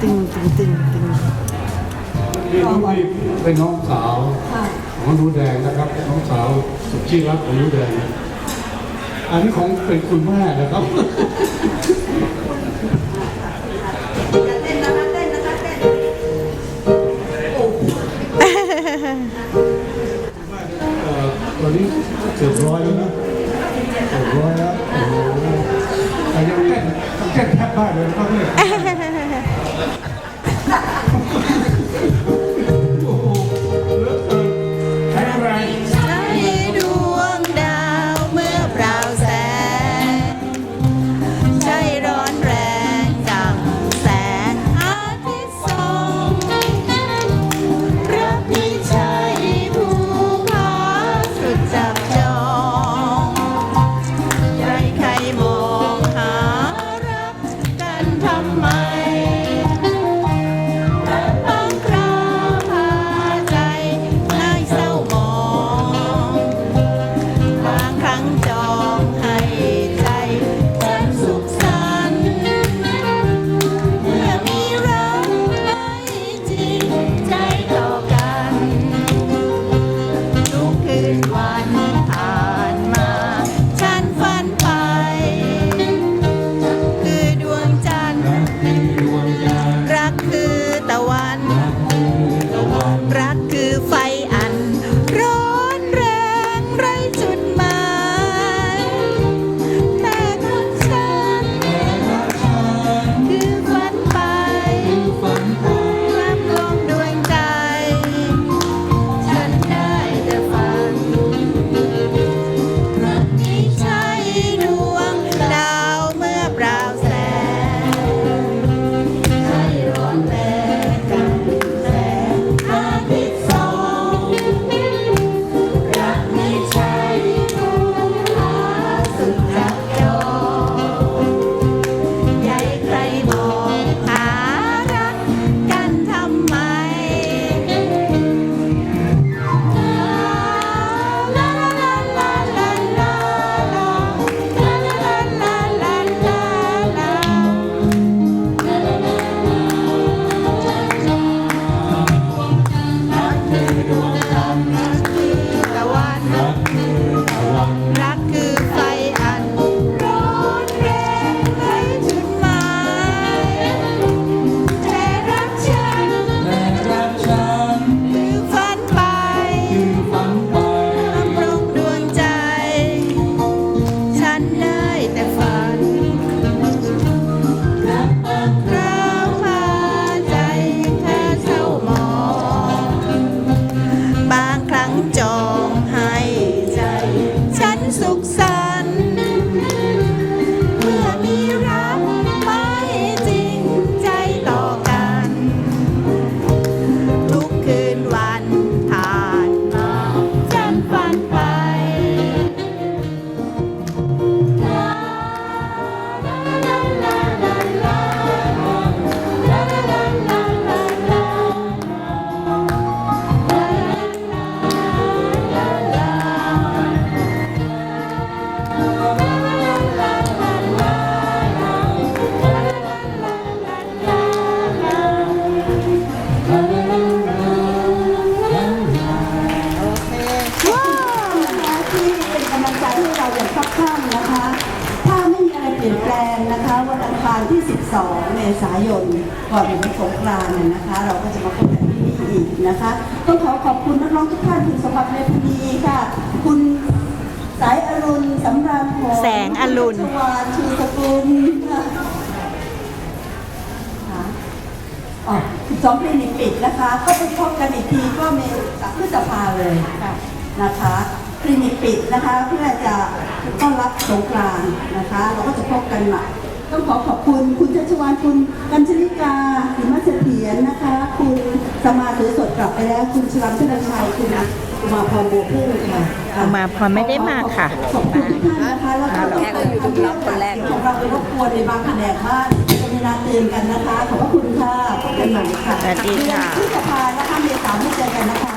ตึงตึงตึงตึงนี่นี่เป็นน้องสาวของหนูแดงนะครับน้องสาวสุดที่รักของหนูแดง อันนี้ของเป็นคุณแม่นะครับ 12 เมษายน ก่อนถึงสงกรานต์เนี่ยนะคะ เราก็จะมาพบกันที่นี่อีกนะคะต้องขอขอบคุณนักร้องทุกท่านคุณสมบัติเมธานีค่ะ คุณสายอรุณสำราญผลแสงอรุณชวานชูสกุลค่ะค่ะอ๋อสองคลินิกปิดนะคะ ก็ไปพบกันอีกทีก็เมษาพฤษภาเลยนะคะคลินิกปิดนะคะเพื่อจะต้อนรับสงกรานต์นะคะ เราก็จะพบกันใหม่ ต้องขอขอบคุณคุณชัชวานคุณกัญชลิกาหิมะเสถียรนะคะ คุณสมาถือสดกลับไปแล้ว คุณชลัมชนชัยคุณอุมาพรบัวพุ่งค่ะอุมาพรไม่ได้มาค่ะขอบคุณทุกท่านนะคะแล้วก็ต้องขอบคุณที่คนแรกของเราไปรบกวนในบางแผนกบ้านจะมีนาเตือนกันนะคะ ขอบพระคุณค่ะพบกันใหม่ค่ะสวัสดีค่ะพฤษภานะคะเมษาไม่เจอกันนะคะ